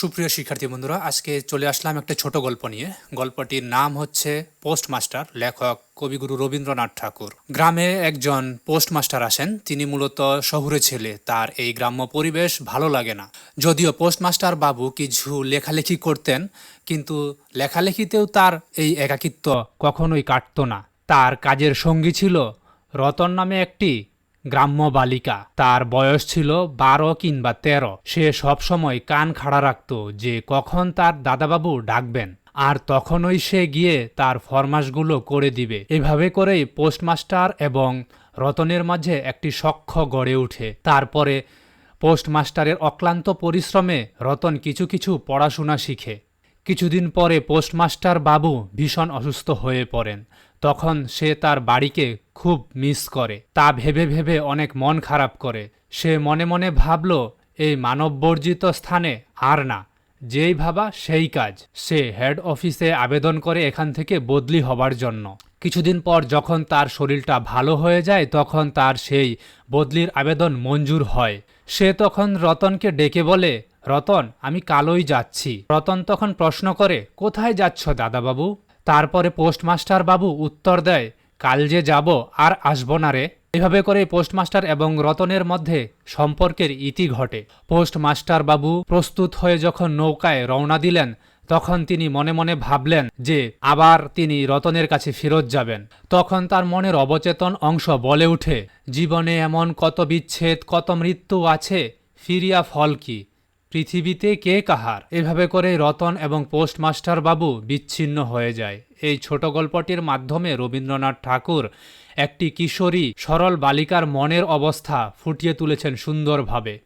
সুপ্রিয় শিক্ষার্থী বন্ধুরা, আজকে চলে আসলাম একটা ছোট গল্প নিয়ে। গল্পটির নাম হচ্ছে পোস্টমাস্টার লেখক কবিগুরু রবীন্দ্রনাথ ঠাকুর। গ্রামে একজন পোস্টমাস্টার আসেন, তিনি মূলত শহুরে ছেলে, তার এই গ্রাম্য পরিবেশ ভালো লাগে না। যদিও পোস্টমাস্টার বাবু কিছু লেখালেখি করতেন, কিন্তু লেখালেখিতেও তার এই একাকিত্ব কখনোই কাটতো না। তার কাজের সঙ্গী ছিল রতন নামে একটি গ্রাম্য বালিকা। তার বয়স ছিল বারো কিংবা তেরো। সে সবসময় কান খাড়া রাখত যে কখন তার দাদাবাবু ডাকবেন। আর তখনই সে গিয়ে তার ফরমাসগুলো করে দিবে। এভাবে করেই পোস্টমাস্টার এবং রতনের মাঝে একটি সখ্য গড়ে ওঠে। তারপরে পোস্টমাস্টারের অক্লান্ত পরিশ্রমে রতন কিছু কিছু পড়াশোনা শিখে। কিছুদিন পরে পোস্টমাস্টার বাবু ভীষণ অসুস্থ হয়ে পড়েন। তখন সে তার বাড়িকে খুব মিস করে। তা ভেবে ভেবে অনেক মন খারাপ করে। সে মনে মনে ভাবল, এই মানববর্জিত স্থানে আর না। যেই ভাবা সেই কাজ। সে হেড অফিসে আবেদন করে এখান থেকে বদলি হবার জন্য। কিছুদিন পর যখন তার শরীরটা ভালো হয়ে যায়, তখন তার সেই বদলির আবেদন মঞ্জুর হয়। সে তখন রতনকে ডেকে বলে রতন, আমি কালোই যাচ্ছি। রতন তখন প্রশ্ন করে, কোথায় যাচ্ছ দাদাবাবু? তারপরে পোস্টমাস্টার বাবু উত্তর দেয়, কাল যে যাব আর আসব না রে। এভাবে করে পোস্টমাস্টার এবং রতনের মধ্যে সম্পর্কের ইতি ঘটে। পোস্টমাস্টার বাবু প্রস্তুত হয়ে যখন নৌকায় রওনা দিলেন, তখন তিনি মনে মনে ভাবলেন যে আবার তিনি রতনের কাছে ফেরত যাবেন। তখন তার মনের অবচেতন অংশ বলে উঠে, জীবনে এমন কত বিচ্ছেদ, কত মৃত্যু আছে, ফিরিয়া ফল কি? পৃথিবীতে কে কাহার? এভাবে করে রতন এবং পোস্টমাস্টার বাবু বিচ্ছিন্ন হয়ে যায়। এই ছোট গল্পটির মাধ্যমে রবীন্দ্রনাথ ঠাকুর একটি কিশোরী সরল বালিকার মনের অবস্থা ফুটিয়ে তুলেছেন সুন্দরভাবে।